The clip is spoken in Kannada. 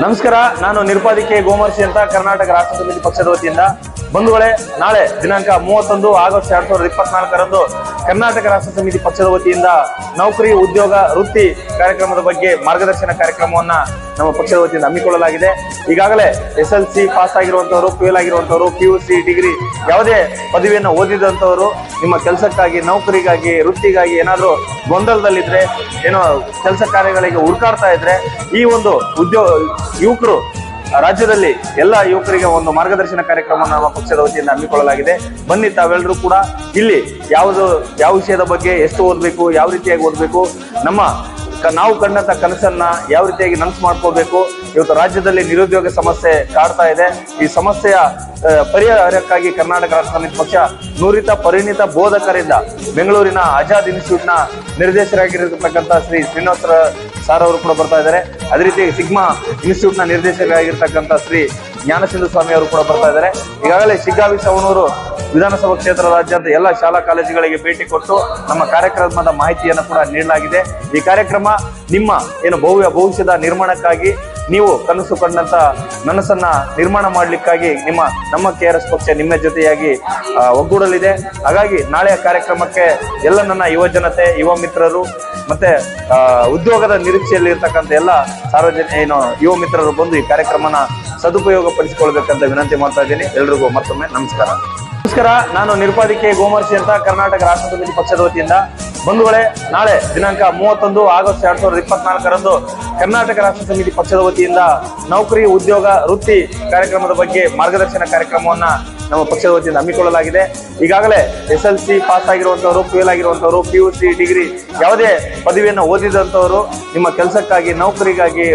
ನಮಸ್ಕಾರ ನಾನು ನಿರ್ಪಾದಿಕೆ ಗೋಮರ್ಶಿ ಅಂತ ಕರ್ನಾಟಕ ರಾಷ್ಟ್ರ ಸಮಿತಿ ಪಕ್ಷದ ವತಿಯಿಂದ ಬಂಧುಗಳೇ, ನಾಳೆ ದಿನಾಂಕ ಮೂವತ್ತೊಂದು ಆಗಸ್ಟ್ ಎರಡ್ ಸಾವಿರದ ಇಪ್ಪತ್ನಾಲ್ಕರಂದು ಕರ್ನಾಟಕ ರಾಷ್ಟ್ರ ಸಮಿತಿ ಪಕ್ಷದ ವತಿಯಿಂದ ನೌಕರಿ, ಉದ್ಯೋಗ, ವೃತ್ತಿ ಕಾರ್ಯಕ್ರಮದ ಬಗ್ಗೆ ಮಾರ್ಗದರ್ಶನ ಕಾರ್ಯಕ್ರಮವನ್ನ ನಮ್ಮ ಪಕ್ಷದ ವತಿಯಿಂದ ಹಮ್ಮಿಕೊಳ್ಳಲಾಗಿದೆ. ಈಗಾಗಲೇ ಎಸ್ ಎಲ್ ಸಿ ಪಾಸ್ ಆಗಿರುವಂತವರು ಫೇಲ್ ಆಗಿರುವಂತವರು, ಪಿ ಯು ಸಿ, ಡಿಗ್ರಿ ಯಾವುದೇ ಪದವಿಯನ್ನು ಓದಿದಂತವರು ನಿಮ್ಮ ಕೆಲಸಕ್ಕಾಗಿ, ನೌಕರಿಗಾಗಿ, ವೃತ್ತಿಗಾಗಿ ಏನಾದರೂ ಗೊಂದಲದಲ್ಲಿದ್ರೆ, ಏನೋ ಕೆಲಸ ಕಾರ್ಯಗಳಿಗೆ ಹುಡುಕಾಡ್ತಾ ಇದ್ರೆ ಈ ಒಂದು ಉದ್ಯೋಗ ಯುವಕರು ರಾಜ್ಯದಲ್ಲಿ ಎಲ್ಲ ಯುವಕರಿಗೆ ಒಂದು ಮಾರ್ಗದರ್ಶನ ಕಾರ್ಯಕ್ರಮ ನಮ್ಮ ಪಕ್ಷದ ವತಿಯಿಂದ ಹಮ್ಮಿಕೊಳ್ಳಲಾಗಿದೆ. ಬನ್ನಿ ತಾವೆಲ್ಲರೂ ಕೂಡ ಇಲ್ಲಿ ಯಾವುದು, ಯಾವ ವಿಷಯದ ಬಗ್ಗೆ ಎಷ್ಟು ಓದಬೇಕು, ಯಾವ ರೀತಿಯಾಗಿ ಓದಬೇಕು, ನಮ್ಮ ನಾವು ಕಂಡಂತ ಕನಸನ್ನ ಯಾವ ರೀತಿಯಾಗಿ ನನಸು ಮಾಡ್ಕೋಬೇಕು ಇವತ್ತು ರಾಜ್ಯದಲ್ಲಿ ನಿರುದ್ಯೋಗ ಸಮಸ್ಯೆ ಕಾಡ್ತಾ ಇದೆ. ಈ ಸಮಸ್ಯೆಯ ಪರಿಹಾರಕ್ಕಾಗಿ ಕರ್ನಾಟಕ ರಾಷ್ಟ್ರ ಸಮಿತಿ ಪಕ್ಷ ನುರಿತ, ಪರಿಣಿತ ಬೋಧಕರಿಂದ ಬೆಂಗಳೂರಿನ ಆಜಾದ್ ಇನ್ಸ್ಟಿಟ್ಯೂಟ್ನ ನಿರ್ದೇಶಕರಾಗಿರತಕ್ಕಂಥ ಶ್ರೀ ಶ್ರೀನಿವಾಸ ಸಾರ್ ಅವರು ಕೂಡ ಬರ್ತಾ ಇದ್ದಾರೆ. ಅದೇ ರೀತಿ ಸಿಗ್ಮಾ ಇನ್ಸ್ಟಿಟ್ಯೂಟ್ನ ನಿರ್ದೇಶಕರಾಗಿರ್ತಕ್ಕಂಥ ಶ್ರೀ ಜ್ಞಾನಸಿಂಧು ಸ್ವಾಮಿ ಅವರು ಕೂಡ ಬರ್ತಾ ಇದ್ದಾರೆ. ಈಗಾಗಲೇ ಶಿಗ್ಗಾವಿ ಸವಣೂರು ವಿಧಾನಸಭಾ ಕ್ಷೇತ್ರದಾದ್ಯಂತ ಎಲ್ಲ ಶಾಲಾ ಕಾಲೇಜುಗಳಿಗೆ ಭೇಟಿ ಕೊಟ್ಟು ನಮ್ಮ ಕಾರ್ಯಕ್ರಮದ ಮಾಹಿತಿಯನ್ನು ಕೂಡ ನೀಡಲಾಗಿದೆ. ಈ ಕಾರ್ಯಕ್ರಮ ನಿಮ್ಮ ಏನು ಭವ್ಯ ಭವಿಷ್ಯದ ನಿರ್ಮಾಣಕ್ಕಾಗಿ ನೀವು ಕನಸು ಕಂಡಂತ ಮನಸ್ಸನ್ನ ನಿರ್ಮಾಣ ಮಾಡಲಿಕ್ಕಾಗಿ ನಿಮ್ಮ, ನಮ್ಮ ಕೆ ಆರ್ ಎಸ್ ಪಕ್ಷ ನಿಮ್ಮ ಜೊತೆಯಾಗಿ ಒಗ್ಗೂಡಲಿದೆ. ಹಾಗಾಗಿ ನಾಳೆಯ ಕಾರ್ಯಕ್ರಮಕ್ಕೆ ಎಲ್ಲ ನನ್ನ ಯುವ ಜನತೆ, ಯುವ ಮಿತ್ರರು, ಮತ್ತೆ ಉದ್ಯೋಗದ ನಿರೀಕ್ಷೆಯಲ್ಲಿ ಇರ್ತಕ್ಕಂಥ ಎಲ್ಲ ಸಾರ್ವಜನಿಕ ಏನು, ಯುವ ಮಿತ್ರರು ಬಂದು ಈ ಕಾರ್ಯಕ್ರಮನ ಸದುಪಯೋಗ ಪಡಿಸಿಕೊಳ್ಬೇಕಂತ ವಿನಂತಿ ಮಾಡ್ತಾ ಇದ್ದೀನಿ. ಎಲ್ರಿಗೂ ಮತ್ತೊಮ್ಮೆ ನಮಸ್ಕಾರ. ನಮಸ್ಕಾರ. ನಾನು ನಿರ್ಪಾದಿಕೆ ಗೋಮರ್ಶಿ ಅಂತ ಕರ್ನಾಟಕ ರಾಷ್ಟ್ರ ಸಮಿತಿ ಪಕ್ಷದ ವತಿಯಿಂದ ಬಂಧುಗಳೇ, ನಾಳೆ ದಿನಾಂಕ ಮೂವತ್ತೊಂದು ಆಗಸ್ಟ್ ಎರಡ್ ಸಾವಿರದ ಇಪ್ಪತ್ನಾಲ್ಕರಂದು ಕರ್ನಾಟಕ ರಾಷ್ಟ್ರ ಸಮಿತಿ ಪಕ್ಷದ ವತಿಯಿಂದ ನೌಕರಿ ಉದ್ಯೋಗ ವೃತ್ತಿ ಕಾರ್ಯಕ್ರಮದ ಬಗ್ಗೆ ಮಾರ್ಗದರ್ಶನ ಕಾರ್ಯಕ್ರಮವನ್ನ ನಮ್ಮ ಪಕ್ಷದ ವತಿಯಿಂದ ಹಮ್ಮಿಕೊಳ್ಳಲಾಗಿದೆ. ಈಗಾಗಲೇ ಎಸ್ ಎಲ್ ಸಿ ಪಾಸ್ ಆಗಿರುವಂತವರು ಫೇಲ್ ಆಗಿರುವಂತವರು ಪಿ ಯು ಸಿ ಡಿಗ್ರಿ ಯಾವುದೇ ಪದವಿಯನ್ನು ಓದಿದಂತವರು ನಿಮ್ಮ ಕೆಲಸಕ್ಕಾಗಿ, ನೌಕರಿಗಾಗಿ